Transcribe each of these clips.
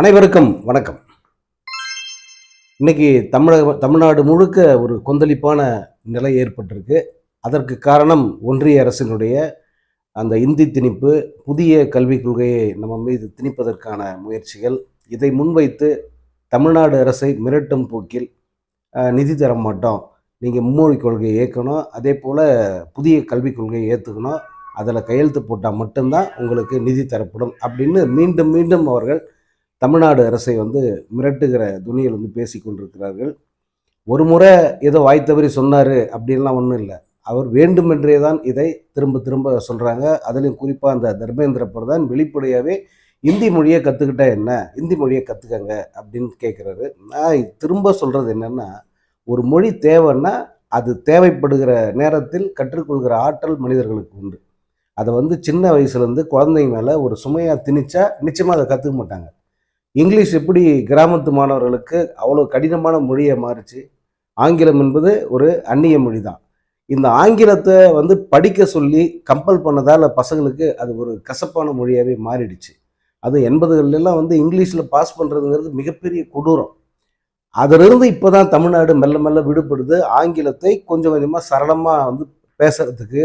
அனைவருக்கும் வணக்கம். இன்னைக்கு தமிழக தமிழ்நாடு முழுக்க ஒரு கொந்தளிப்பான நிலை ஏற்பட்டிருக்கு. அதற்கு காரணம் ஒன்றிய அரசினுடைய அந்த இந்தி திணிப்பு புதிய கல்விக் கொள்கையை நம்ம மீது திணிப்பதற்கான முயற்சிகள். இதை முன்வைத்து தமிழ்நாடு அரசை மிரட்டும் போக்கில் நிதி தர மாட்டோம். நீங்கள் மும்மொழி கொள்கையை ஏற்கணும் அதே போல் புதிய கல்விக் கொள்கையை ஏற்றுக்கணும் அதில் கையெழுத்து போட்டால் மட்டும்தான் உங்களுக்கு நிதி தரப்படும் அப்படின்னு மீண்டும் மீண்டும் அவர்கள் தமிழ்நாடு அரசை வந்து மிரட்டுகிற துணியில் வந்து பேசி கொண்டிருக்கிறார்கள். ஒரு முறை ஏதோ வாய் தவறி சொன்னார் அப்படின்லாம் ஒன்றும் இல்லை. அவர் வேண்டுமென்றே தான் இதை திரும்ப திரும்ப சொல்கிறாங்க அதுலேயும் குறிப்பாக அந்த தர்மேந்திர பிரதான் வெளிப்படையாகவே இந்தி மொழியை கற்றுக்கிட்டா என்ன? இந்தி மொழியை கற்றுக்கங்க அப்படின்னு கேட்குறாரு நான் திரும்ப சொல்கிறது என்னென்னா ஒரு மொழி தேவைன்னா அது தேவைப்படுகிற நேரத்தில் கற்றுக்கொள்கிற ஆற்றல் மனிதர்களுக்கு உண்டு. அதை வந்து சின்ன வயசுலேருந்து குழந்தைங்க மேலே ஒரு சுமையாக திணிச்சா நிச்சயமாக அதை கற்றுக்க மாட்டாங்க. இங்கிலீஷ் எப்படி கிராமத்து மாணவர்களுக்கு அவ்வளோ கடினமான மொழியை மாறுச்சு? ஆங்கிலம் என்பது ஒரு அந்நிய மொழி தான் இந்த ஆங்கிலத்தை வந்து படிக்க சொல்லி கம்பல் பண்ணதால் பசங்களுக்கு அது ஒரு கசப்பான மொழியாகவே மாறிடுச்சு. அது எண்பதுகள்லாம் வந்து இங்கிலீஷில் பாஸ் பண்ணுறதுங்கிறது மிகப்பெரிய கொடூரம். அதிலிருந்து இப்போ தான் தமிழ்நாடு மெல்ல மெல்ல விடுபடுது. ஆங்கிலத்தை கொஞ்சம் கொஞ்சமாக சரளமாக வந்து பேசுறதுக்கு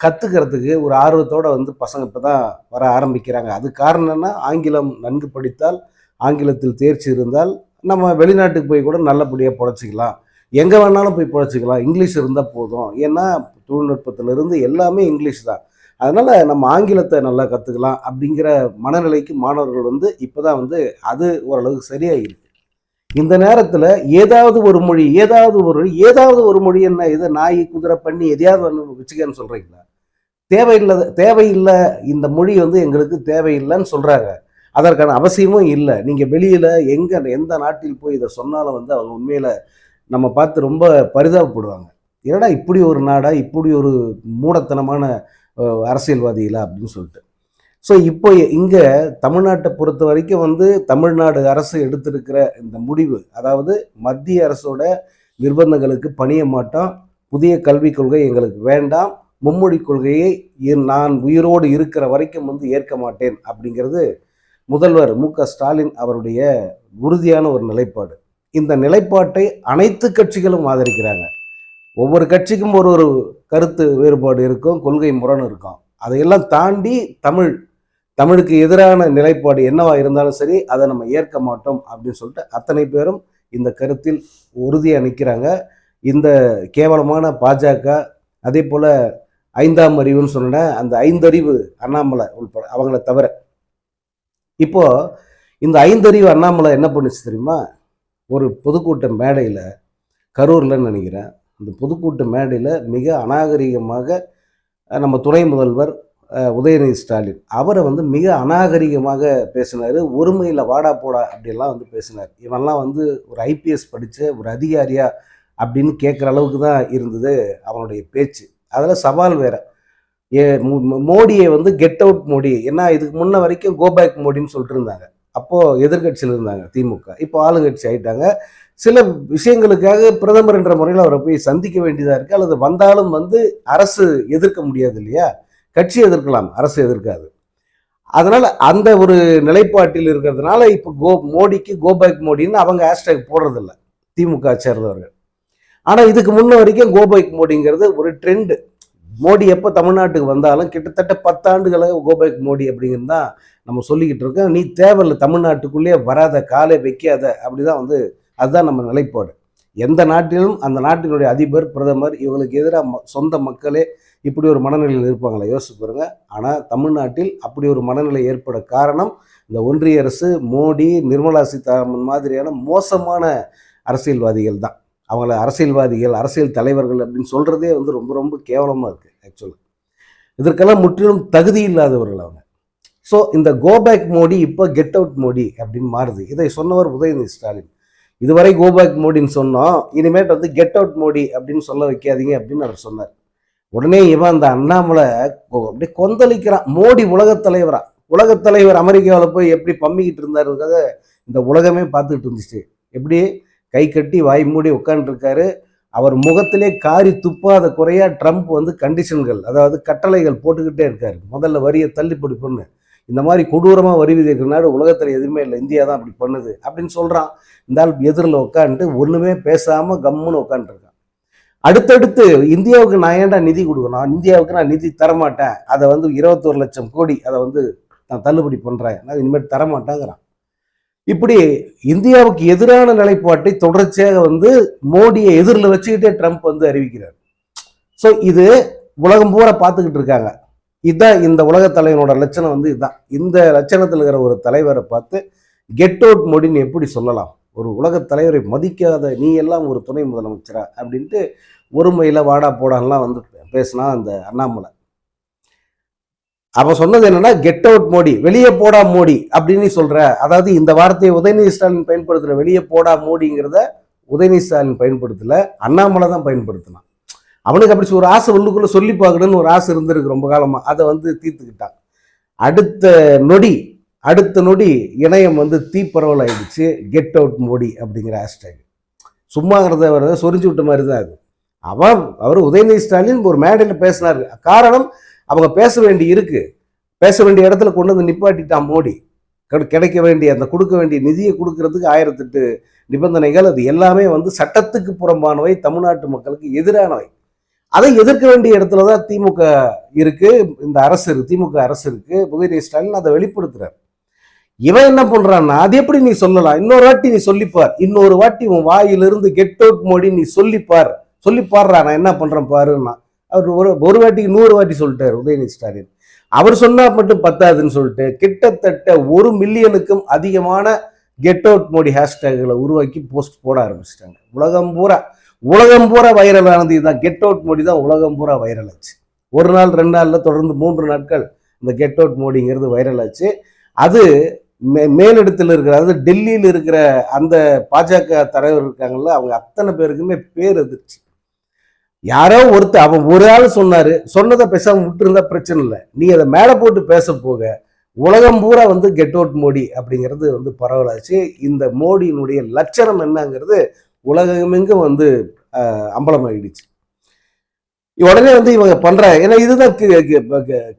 கற்றுக்கிறதுக்கு ஒரு ஆர்வத்தோட வந்து பசங்க இப்போ தான் வர ஆரம்பிக்கிறாங்க. அது காரணம் என்னன்னா ஆங்கிலம் நன்கு படித்தால் ஆங்கிலத்தில் தேர்ச்சி இருந்தால் நம்ம வெளிநாட்டுக்கு போய் கூட நல்லபடியாக பொழைச்சிக்கலாம். எங்கே வேணாலும் போய் பொழைச்சிக்கலாம். இங்கிலீஷ் இருந்தால் போதும். ஏன்னா தொழில்நுட்பத்திலிருந்து எல்லாமே இங்கிலீஷ் தான். அதனால் நம்ம ஆங்கிலத்தை நல்லா கற்றுக்கலாம் அப்படிங்கிற மனநிலைக்கு மாணவர்கள் வந்து இப்போ தான் வந்து அது ஓரளவுக்கு சரியாக இருக்கு இந்த நேரத்தில் ஏதாவது ஒரு மொழி ஏதாவது ஒரு ஏதாவது ஒரு மொழி என்ன இதை நாய் குதிரை பண்ணி எதையாவது ஒன்று வச்சுக்கன்னு சொல்கிறீங்களா தேவையில்லை தேவையில்லை இந்த மொழி வந்து எங்களுக்கு தேவையில்லைன்னு சொல்கிறாங்க அதற்கான அவசியமும் இல்லை. நீங்கள் வெளியில் எங்கே எந்த நாட்டில் போய் இதை சொன்னாலும் வந்து அவங்க உண்மையில் நம்ம பார்த்து ரொம்ப பரிதாபப்படுவாங்க. என்னடா இப்படி ஒரு நாடா இப்படி ஒரு மூடத்தனமான அரசியல்வாதிகளா அப்படின்னு சொல்லிட்டு. ஸோ இப்போ இங்கே தமிழ்நாட்டை பொறுத்த வரைக்கும் வந்து தமிழ்நாடு அரசு எடுத்திருக்கிற இந்த முடிவு அதாவது மத்திய அரசோட நிர்பந்தங்களுக்கு பணிய மாட்டோம் புதிய கல்விக் கொள்கை எங்களுக்கு வேண்டாம் மும்மொழி கொள்கையை என் நான் உயிரோடு இருக்கிற வரைக்கும் வந்து ஏற்க மாட்டேன் அப்படிங்கிறது முதல்வர் மு க ஸ்டாலின் அவருடைய உறுதியான ஒரு நிலைப்பாடு. இந்த நிலைப்பாட்டை அனைத்து கட்சிகளும் ஆதரிக்கிறாங்க. ஒவ்வொரு கட்சிக்கும் ஒரு ஒரு கருத்து வேறுபாடு இருக்கும் கொள்கை முரண் இருக்கும். அதையெல்லாம் தாண்டி தமிழ் தமிழுக்கு எதிரான நிலைப்பாடு என்னவா இருந்தாலும் சரி அதை நம்ம ஏற்க மாட்டோம் அப்படின்னு சொல்லிட்டு அத்தனை பேரும் இந்த கருத்தில் உறுதியாக நிற்கிறாங்க இந்த கேவலமான பாஜக அதே போல் ஐந்தாம் அறிவுன்னு சொன்ன அந்த ஐந்தறிவு அண்ணாமலை உள்பட அவங்கள தவிர. இப்போ இந்த ஐந்தறிவு அண்ணாமலை என்ன பண்ணுச்சு தெரியுமா? ஒரு பொதுக்கூட்ட மேடையில் கரூரில் நினைக்கிறேன் அந்த பொதுக்கூட்ட மேடையில் மிக அநாகரிகமாக நம்ம துணை முதல்வர் உதயநிதி ஸ்டாலின் அவரை வந்து மிக அநாகரிகமாக பேசினார். ஒருமையில் வாடா போடா அப்படிலாம் வந்து பேசினார். இவன்லாம் வந்து ஒரு ஐபிஎஸ் படித்த ஒரு அதிகாரியா அப்படின்னு கேட்குற அளவுக்கு தான் இருந்தது அவனுடைய பேச்சு. அதில் சவால் வேறு. ஏ மோடியை வந்து கெட் அவுட் மோடி. ஏன்னா இதுக்கு முன்ன வரைக்கும் கோபேக் மோடின்னு சொல்லிட்டு இருந்தாங்க. அப்போது எதிர்க்கட்சியில் இருந்தாங்க திமுக. இப்போ ஆளுங்கட்சி ஆயிட்டாங்க. சில விஷயங்களுக்காக பிரதமர் என்ற முறையில் அவரை போய் சந்திக்க வேண்டியதாக இருக்குது அல்லது வந்தாலும் வந்து அரசு எதிர்க்க முடியாது இல்லையா? கட்சி எதிர்க்கலாம் அரசு எதிர்க்காது. அதனால் அந்த ஒரு நிலைப்பாட்டில் இருக்கிறதுனால இப்போ கோ மோடிக்கு கோபேக் மோடின்னு அவங்க ஹேஷ்டேக் போடுறதில்ல. திமுக சேர்ந்தவர்கள். ஆனால் இதுக்கு முன்ன வரைக்கும் கோபேக் மோடிங்கிறது ஒரு ட்ரெண்டு மோடி எப்போ தமிழ்நாட்டுக்கு வந்தாலும் கிட்டத்தட்ட பத்தாண்டுகளாக கோபேக் மோடி அப்படிங்கிறது தான் நம்ம சொல்லிக்கிட்டு இருக்கோம். நீ தேவையில்லை தமிழ்நாட்டுக்குள்ளேயே வராத காலை வைக்காத அப்படிதான் வந்து அதுதான் நம்ம நிலைப்பாடு. எந்த நாட்டிலும் அந்த நாட்டினுடைய அதிபர் பிரதமர் இவங்களுக்கு எதிராக சொந்த மக்களே இப்படி ஒரு மனநிலையில் இருப்பாங்களா? யோசிச்சு பாருங்க. ஆனால் தமிழ்நாட்டில் அப்படி ஒரு மனநிலை ஏற்பட காரணம் இந்த ஒன்றிய அரசு மோடி நிர்மலா சீதாராமன் மாதிரியான மோசமான அரசியல்வாதிகள் தான். அவங்கள அரசியல்வாதிகள் அரசியல் தலைவர்கள் அப்படின்னு சொல்கிறதே வந்து ரொம்ப ரொம்ப கேவலமாக இருக்குது ஆக்சுவலாக இதற்கெல்லாம் முற்றிலும் தகுதி இல்லாதவர்கள் அவங்க. ஸோ இந்த கோபேக் மோடி இப்போ கெட் அவுட் மோடி அப்படின்னு மாறுது. இதை சொன்னவர் உதயநிதி ஸ்டாலின். இதுவரை கோபேக் மோடின்னு சொன்னோம் இனிமேட்டு வந்து கெட் அவுட் மோடி அப்படின்னு சொல்ல வைக்காதீங்க அப்படின்னு அவர் சொன்னார். உடனே இவன் அந்த அண்ணாமலை கொ- அப்படியே கொந்தளிக்கிறான். மோடி உலகத் தலைவரா? உலகத் தலைவர் அமெரிக்காவில் போய் எப்படி பம்மிக்கிட்டு இருந்தாருங்கிறத இந்த உலகமே பார்த்துக்கிட்டு இருந்துச்சு. எப்படி? கை கட்டி வாய் மூடி உட்காந்துருக்காரு அவர் முகத்திலே காரி துப்பாத குறையா ட்ரம்ப் வந்து கண்டிஷன்கள் அதாவது கட்டளைகள் போட்டுக்கிட்டே இருக்காரு. முதல்ல வரியை தள்ளி பிடிப்புன்னு இந்த மாதிரி கொடூரமாக வரி விதிக்கிற நாடு உலகத்தில் எதுவுமே இல்லை இந்தியா தான் அப்படி பண்ணுது அப்படின்னு சொல்கிறான் இந்த ஆள் எதிரில் உட்காந்துட்டு ஒன்றுமே பேசாமல் கம்முன்னு உட்காந்துருக்கான் அடுத்தடுத்து இந்தியாவுக்கு நான் ஏன்டா நிதி கொடுக்கணும்? இந்தியாவுக்கு நான் நிதி தரமாட்டேன். அதை வந்து இருபத்தோரு லட்சம் கோடி அதை வந்து நான் தள்ளுபடி பண்ணுறேன் நான் இனிமேல் தரமாட்டேங்கிறான். இப்படி இந்தியாவுக்கு எதிரான நிலைப்பாட்டை தொடர்ச்சியாக வந்து மோடியை எதிரில் வச்சுக்கிட்டே ட்ரம்ப் வந்து அறிவிக்கிறார். ஸோ இது உலகம் பூரா பார்த்துக்கிட்டு இருக்காங்க. இதுதான் இந்த உலக தலைவனோட லட்சணம் வந்து இதுதான் இந்த லட்சணத்தில் இருக்கிற ஒரு தலைவரை பார்த்து கெட் அவுட் மோடின்னு எப்படி சொல்லலாம்? ஒரு உலக தலைவரை மதிக்காத நீ எல்லாம் ஒரு துணை முதலமைச்சரா? அப்படின்ட்டு ஒருமையில் வாடா போடான்லாம் வந்து பேசினா அந்த அண்ணாமலை. அப்போ சொன்னது என்னன்னா கெட் அவுட் மோடி வெளியே போடா மோடி அப்படின்னு சொல்ற அதாவது இந்த வார்த்தையை உதயநிதி ஸ்டாலின் பயன்படுத்துற வெளியே போடா மோடிங்கிறத உதயநிதி ஸ்டாலின் பயன்படுத்தல அண்ணாமலை தான் பயன்படுத்தினான். அவனுக்கு அப்படி ஒரு ஆசை உள்ளுக்குள்ள சொல்லி பார்க்கணும்னு ஒரு ஆசை இருந்திருக்கு ரொம்ப காலமா. அதை வந்து தீர்த்துக்கிட்டான். அடுத்த நொடி அடுத்த நொடி இணையம் வந்து தீப்பரவல் ஆயிடுச்சு. கெட் அவுட் மோடி அப்படிங்கிற ஹேஷ்டேக் சும்மாங்கிறத வர சொரிஞ்சு விட்ட மாதிரி தான் அது. அவன் அவர் உதயநிதி ஸ்டாலின் ஒரு மேடையில் பேசினார். காரணம் அவங்க பேச வேண்டி இருக்கு. பேச வேண்டிய இடத்துல கொண்டு வந்து நிப்பாட்டிட்டான் மோடி. கிடைக்க வேண்டிய அந்த கொடுக்க வேண்டிய நிதியை கொடுக்கறதுக்கு ஆயிரத்தெட்டு நிபந்தனைகள் அது எல்லாமே வந்து சட்டத்துக்கு புறம்பானவை தமிழ்நாட்டு மக்களுக்கு எதிரானவை. அதை எதிர்க்க வேண்டிய இடத்துல தான் திமுக இருக்கு இந்த அரசு இருக்கு திமுக அரசு இருக்கு உதயநிதி ஸ்டாலின் அதை வெளிப்படுத்துறாரு. இவன் என்ன பண்றான்னா அது எப்படி நீ சொல்லலாம்? இன்னொரு வாட்டி நீ சொல்லிப்பார். இன்னொரு வாட்டி உன் வாயிலிருந்து கெட் அவுட் மோடி நீ சொல்லிப்பார். சொல்லி பாடுறா நான் என்ன பண்றேன் பாருன்னா அவர் ஒரு ஒரு வாட்டிக்கு நூறு வாட்டி சொல்லிட்டார் உதயநிதி ஸ்டாலின். அவர் சொன்னா மட்டும் பத்தாதுன்னு சொல்லிட்டு கிட்டத்தட்ட ஒரு மில்லியனுக்கும் அதிகமான கெட் அவுட் மோடி ஹேஷ்டேக்களை உருவாக்கி போஸ்ட் போட ஆரம்பிச்சிட்டாங்க. உலகம் பூரா உலகம் பூரா வைரல் ஆனது இதுதான். கெட் அவுட் மோடி தான் உலகம் பூரா வைரல் ஆச்சு. ஒரு நாள் ரெண்டு நாளில் தொடர்ந்து மூன்று நாட்கள் இந்த கெட் அவுட் மோடிங்கிறது வைரல் ஆச்சு. அது மே மேலிடத்தில் இருக்கிற அதாவது டெல்லியில் இருக்கிற அந்த பாஜக தலைவர் இருக்காங்கல்ல அவங்க அத்தனை பேருக்குமே பேர் எதிர்ச்சி. யாரோ ஒருத்தர் அவன் ஒரு ஆள் சொன்னாரு சொன்னதை பேசாம விட்டுருந்தா பிரச்சனை இல்லை. நீ அதை மேலே போட்டு பேச போக உலகம் பூரா வந்து கெட் அவுட் மோடி அப்படிங்கிறது வந்து பரவலாச்சு. இந்த மோடியினுடைய லட்சணம் என்னங்கிறது உலகமெங்கும் வந்து அம்பலமாகிடுச்சு உடனே வந்து இவங்க பண்ற ஏன்னா இதுதான்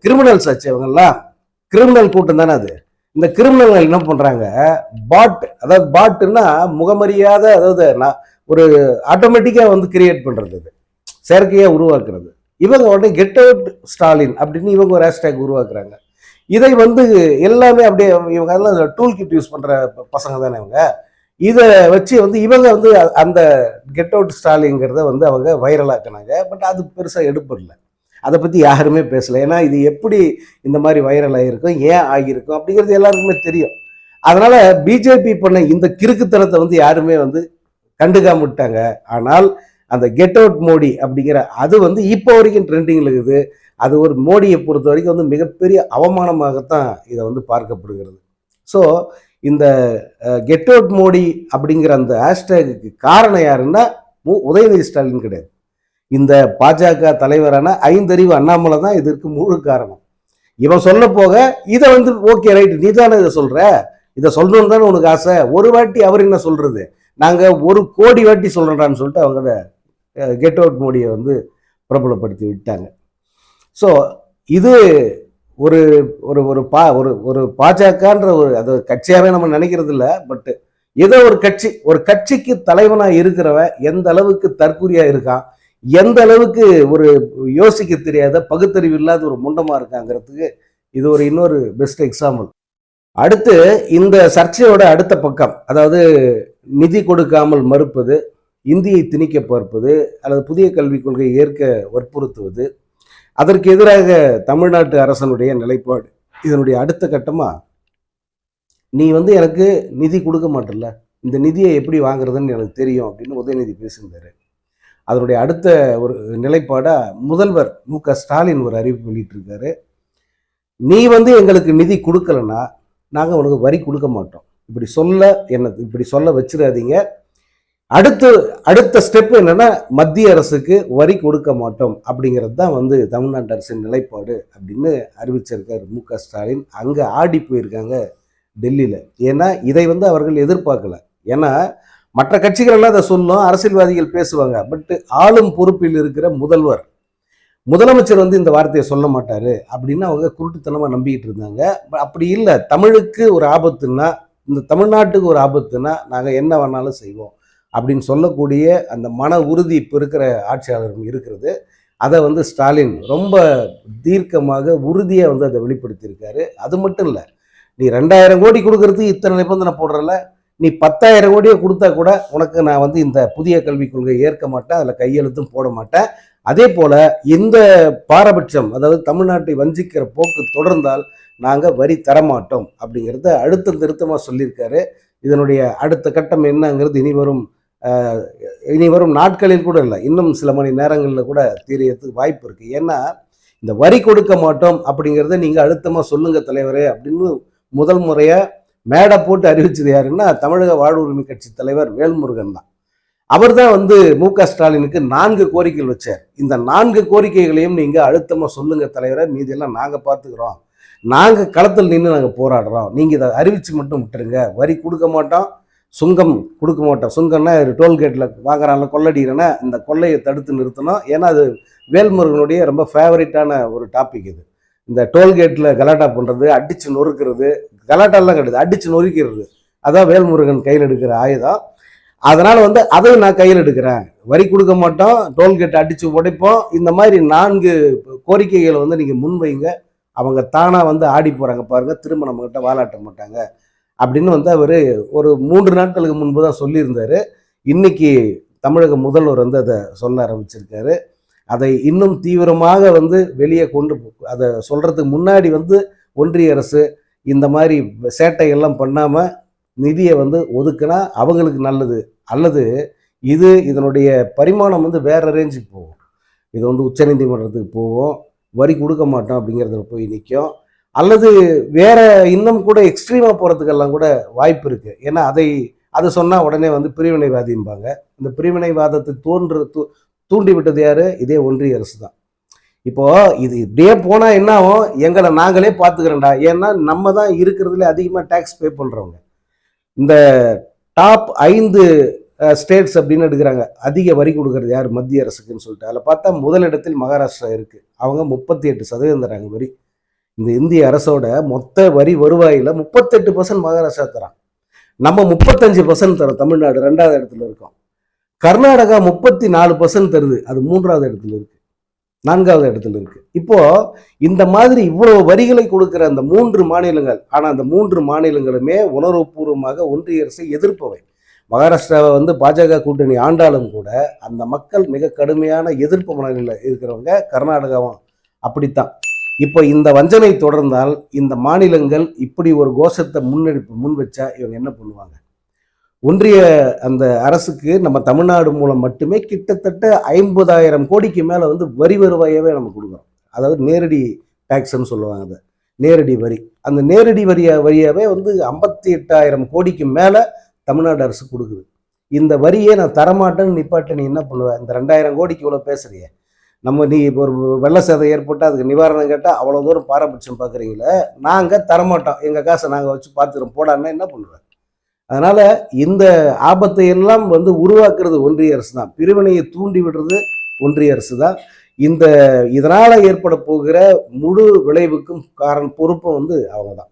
கிரிமினல்ஸ் ஆச்சு இவங்கெல்லாம். கிரிமினல் கூட்டம் தானே அது. இந்த கிரிமினல்கள் என்ன பண்றாங்க? பாட் அதாவது பாட்டுன்னா முகமறியாத அதாவது நான் ஒரு ஆட்டோமேட்டிக்கா வந்து கிரியேட் பண்றது செயற்கையாக உருவாக்குறது. இவங்க உடனே கெட் அவுட் ஸ்டாலின் அப்படின்னு இவங்க ஒரு ஹேஷ்டேக் உருவாக்குறாங்க. இதை வந்து எல்லாமே அப்படியே இவங்க அதெல்லாம் டூல் கிட் யூஸ் பண்ணுற பசங்க தானே இவங்க. இதை வச்சு வந்து இவங்க வந்து அந்த கெட் அவுட் ஸ்டாலிங்கிறத வந்து அவங்க வைரலாக்குனாங்க பட் அது பெருசாக எடுப்படல அதை பற்றி யாருமே பேசலை. ஏன்னா இது எப்படி இந்த மாதிரி வைரல் ஆகிருக்கும் ஏன் ஆகியிருக்கும் அப்படிங்கிறது எல்லாருக்குமே தெரியும். அதனால் பிஜேபி பண்ண இந்த கிறுக்குத்தனத்தை வந்து யாருமே வந்து கண்டுக்காம விட்டாங்க. ஆனால் அந்த கெட் அவுட் மோடி அப்படிங்கிற அது வந்து இப்போ வரைக்கும் ட்ரெண்டிங்கில் இருக்குது. அது ஒரு மோடியை பொறுத்த வரைக்கும் வந்து மிகப்பெரிய அவமானமாகத்தான் இதை வந்து பார்க்கப்படுகிறது. ஸோ இந்த கெட் அவுட் மோடி அப்படிங்கிற அந்த ஹேஷ்டேக்கு காரணம் யாருன்னா மு உதயநிதி ஸ்டாலின் கிடையாது. இந்த பாஜக தலைவரான ஐந்தறிவு அண்ணாமலை தான் இதற்கு முழு காரணம். இவன் சொல்ல போக இதை வந்து ஓகே ரைட் நீ தானே இதை சொல்ற? இதை சொல்லணும்னு தானே உனக்கு ஆசை? ஒரு வாட்டி அவர் என்ன சொல்றது? நாங்கள் ஒரு கோடி வாட்டி சொல்றோம்டான்னு சொல்லிட்டு அவங்க கெட் அவுட் மோடியை வந்து பிரபலப்படுத்தி விட்டாங்க. ஸோ இது ஒரு ஒரு ஒரு பா ஒரு ஒரு பாஜகன்ற ஒரு அது கட்சியாகவே நம்ம நினைக்கிறது இல்லை பட் ஏதோ ஒரு கட்சி ஒரு கட்சிக்கு தலைவனாக இருக்கிறவன் எந்த அளவுக்கு தற்கூரியாக இருக்கான் எந்த அளவுக்கு ஒரு யோசிக்க தெரியாத பகுத்தறிவு இல்லாத ஒரு முண்டமாக இருக்காங்கிறதுக்கு இது ஒரு இன்னொரு பெஸ்ட் எக்ஸாம்பிள் அடுத்து இந்த சர்ச்சையோட அடுத்த பக்கம் அதாவது நிதி கொடுக்காமல் மறுப்பது இந்தியை திணிக்க பார்ப்பது அல்லது புதிய கல்விக் கொள்கையை ஏற்க வற்புறுத்துவது அதற்கு எதிராக தமிழ்நாட்டு அரசனுடைய நிலைப்பாடு. இதனுடைய அடுத்த கட்டமாக நீ வந்து எனக்கு நிதி கொடுக்க மாட்டல இந்த நிதியை எப்படி வாங்குறதுன்னு எனக்கு தெரியும் அப்படின்னு உதயநிதி பேசியிருந்தாரு. அதனுடைய அடுத்த ஒரு நிலைப்பாடாக முதல்வர் மு க ஸ்டாலின் ஒரு அறிவிப்பு வெளியிட்டிருக்காரு. நீ வந்து எங்களுக்கு நிதி கொடுக்கலன்னா நாங்கள் உனக்கு வரி கொடுக்க மாட்டோம். இப்படி சொல்ல என்ன இப்படி சொல்ல வச்சிடாதீங்க. அடுத்து அடுத்த ஸ்டெப் என்னன்னா மத்திய அரசுக்கு வரி கொடுக்க மாட்டோம் அப்படிங்கிறது தான் வந்து தமிழ்நாட்டு அரசின் நிலைப்பாடு அப்படின்னு அறிவிச்சிருக்காரு மு க ஸ்டாலின். அங்கே ஆடி போயிருக்காங்க டெல்லியில். ஏன்னா இதை வந்து அவர்கள் எதிர்பார்க்கல. ஏன்னா மற்ற கட்சிகள் எல்லாம் அதை சொல்லும் அரசியல்வாதிகள் பேசுவாங்க. பட் ஆளும் பொறுப்பில் இருக்கிற முதல்வர் முதலமைச்சர் வந்து இந்த வார்த்தையை சொல்ல மாட்டார் அப்படின்னு அவங்க குருட்டுத்தனமாக நம்பிக்கிட்டு இருந்தாங்க. அப்படி இல்லை தமிழுக்கு ஒரு ஆபத்துன்னா இந்த தமிழ்நாட்டுக்கு ஒரு ஆபத்துன்னா நாங்கள் என்ன வேணாலும் செய்வோம். அப்படின்னு சொல்லக்கூடிய அந்த மன உறுதி இப்போ இருக்கிற ஆட்சியாளரும் இருக்கிறது. அதை வந்து ஸ்டாலின் ரொம்ப தீர்க்கமாக உறுதியாக வந்து அதை வெளிப்படுத்தியிருக்காரு. அது மட்டும் இல்லை நீ ரெண்டாயிரம் கோடி கொடுக்கறதுக்கு இத்தனை நிபந்தனை போடுறல நீ பத்தாயிரம் கோடியை கொடுத்தா கூட உனக்கு நான் வந்து இந்த புதிய கல்விக் கொள்கையை ஏற்க மாட்டேன் அதில் கையெழுத்தும் போட மாட்டேன். அதே போல் இந்த பாரபட்சம் அதாவது தமிழ்நாட்டை வஞ்சிக்கிற போக்கு தொடர்ந்தால் நாங்கள் வரி தரமாட்டோம் அப்படிங்கிறத அழுத்தம் திருத்தமாக சொல்லியிருக்காரு. இதனுடைய அடுத்த கட்டம் என்னங்கிறது இனி வரும் இனி வரும் நாட்களில் கூட இல்லை. இன்னும் சில மணி நேரங்களில் கூட தெரியறதுக்கு வாய்ப்பு இருக்குது ஏன்னா இந்த வரி கொடுக்க மாட்டோம் அப்படிங்கிறத நீங்கள் அழுத்தமாக சொல்லுங்கள் தலைவரே அப்படின்னு முதல் முறையாக மேடை போட்டு அறிவிச்சது யாருன்னா தமிழக வாழ்வுரிமை கட்சி தலைவர் வேல்முருகன் தான். அவர் தான் வந்து மு க ஸ்டாலினுக்கு நான்கு கோரிக்கைகள் வச்சார். இந்த நான்கு கோரிக்கைகளையும் நீங்கள் அழுத்தமாக சொல்லுங்கள் தலைவரை. மீதியெல்லாம் நாங்கள் பார்த்துக்கிறோம். நாங்கள் களத்தில் நின்று நாங்கள் போராடுறோம். நீங்கள் இதை அறிவிச்சு மட்டும் விட்டுருங்க. வரி கொடுக்க மாட்டோம். சுங்கம் கொடுக்க மாட்டோம். சுங்கம்னா டோல்கேட்டில் வாங்குறாங்கள கொள்ளடிக்கிறேன்னா இந்த கொள்ளையை தடுத்து நிறுத்தணும். ஏன்னா அது வேல்முருகனுடைய ரொம்ப ஃபேவரட்டான ஒரு டாபிக் இது. இந்த டோல்கேட்டில் கலாட்டா பண்ணுறது அடித்து நொறுக்கிறது கலாட்டாலாம் கிடையாது அடித்து நொறுக்கிறது அதான் வேல்முருகன் கையில் எடுக்கிற ஆயுதம். அதனால் வந்து அதையும் நான் கையில் எடுக்கிறேன். வரி கொடுக்க மாட்டோம் டோல்கேட் அடித்து உடைப்போம். இந்த மாதிரி நான்கு கோரிக்கைகளை வந்து நீங்கள் முன்வைங்க. அவங்க தானாக வந்து ஆடி போகிறாங்க பாருங்கள் திரும்ப நம்மக்கிட்ட வாலாட்ட மாட்டாங்க. அப்படின்னு வந்து அவர் ஒரு மூன்று நாட்களுக்கு முன்பு தான் சொல்லியிருந்தார். இன்னைக்கு தமிழக முதல்வர் வந்து அதை சொல்ல ஆரம்பிச்சிருக்காரு. அதை இன்னும் தீவிரமாக வந்து வெளியே கொண்டு போ- அதை சொல்கிறதுக்கு முன்னாடி வந்து ஒன்றிய அரசு இந்த மாதிரி சேட்டைகள்லாம் பண்ணாமல் நிதியை வந்து ஒதுக்குனா அவங்களுக்கு நல்லது. அல்லது இது இதனுடைய பரிமாணம் வந்து வேற ரேஞ்சுக்கு போகும். இது வந்து உச்சநீதிமன்றத்துக்கு போகும். வரி கொடுக்க மாட்டோம் அப்படிங்கிறதுல போய் நிற்கும் அல்லது வேற இன்னும் கூட எக்ஸ்ட்ரீமாக போகிறதுக்கெல்லாம் கூட வாய்ப்பு இருக்குது ஏன்னா அதை அதை சொன்னால் உடனே வந்து பிரிவினைவாதிம்பாங்க இந்த பிரிவினைவாதத்தை தோன்று தூ தூண்டி விட்டது யாரு? இதே ஒன்றிய அரசு தான். இப்போ இது இப்படியே போனால் என்ன ஆகும்? எங்களை நாங்களே பார்த்துக்கிறோம்டா. ஏன்னா நம்ம தான் இருக்கிறதுல அதிகமாக டேக்ஸ் பே பண்ணுறவங்க இந்த டாப் ஐந்து ஸ்டேட்ஸ் அப்படின்னு எடுக்கிறாங்க. அதிக வரி கொடுக்கறது யார்? மத்திய அரசுக்குன்னு சொல்லிட்டு. அதில் பார்த்தா முதலிடத்தில் மகாராஷ்டிரா இருக்குது அவங்க முப்பத்தி எட்டு சதவீதம் தராங்க வரி. இந்த இந்திய அரசோட மொத்த வரி வருவாயில் முப்பத்தெட்டு பர்சன்ட் மகாராஷ்டிரா தரான் நம்ம முப்பத்தஞ்சு பர்சன்ட் தரோம் தமிழ்நாடு ரெண்டாவது இடத்துல இருக்கோம். கர்நாடகா முப்பத்தி நாலு பர்சன்ட் தருது. அது மூன்றாவது இடத்துல இருக்கு. நான்காவது இடத்துல இருக்கு. இப்போ இந்த மாதிரி இவ்வளவு வரிகளை கொடுக்கிற அந்த மூன்று மாநிலங்கள் ஆனால் அந்த மூன்று மாநிலங்களுமே உணர்வுபூர்வமாக ஒன்றிய அரசை எதிர்ப்பவை. மகாராஷ்டிராவை வந்து பாஜக கூட்டணி ஆண்டாலும் கூட அந்த மக்கள் மிக கடுமையான எதிர்ப்பு மனநிலையில் இருக்கிறவங்க கர்நாடகாவும் அப்படித்தான். இப்போ இந்த வஞ்சனை தொடர்ந்தால் இந்த மாநிலங்கள் இப்படி ஒரு கோஷத்தை முன்னெடுப்பு முன் வச்சா இவங்க என்ன பண்ணுவாங்க? ஒன்றிய அந்த அரசுக்கு நம்ம தமிழ்நாடு மூலம் மட்டுமே கிட்டத்தட்ட ஐம்பதாயிரம் கோடிக்கு மேலே வந்து வரி வருவாயவே நம்ம கொடுக்குறோம். அதாவது நேரடி டேக்ஸ்ன்னு சொல்லுவாங்க அதை. நேரடி வரி. அந்த நேரடி வரியா வரியாகவே வந்து ஐம்பத்தி எட்டாயிரம் கோடிக்கு மேலே தமிழ்நாடு அரசு கொடுக்குது. இந்த வரியை நான் தரமாட்டேன்னு நிப்பாட்டு நீ என்ன பண்ணுவேன் இந்த ரெண்டாயிரம் கோடிக்கு இவ்வளோ பேசுறியே. நம்ம நீ இப்போ ஒரு வெள்ள சேதம் ஏற்பட்டால் அதுக்கு நிவாரணம் கேட்டால் அவ்வளோ தூரம் பாரபட்சம் பார்க்குறீங்களே நாங்கள் தரமாட்டோம். எங்கள் காசை நாங்கள் வச்சு பார்த்துக்கிறோம் போடான்னா என்ன பண்ணுவேன் அதனால் இந்த ஆபத்தை எல்லாம் வந்து உருவாக்குறது ஒன்றிய அரசு தான். பிரிவினையை தூண்டி விடுறது ஒன்றிய அரசு தான். இந்த இதனால் ஏற்பட போகிற முழு விளைவுக்கும் காரணம் பொறுப்பும் வந்து அவங்க தான்.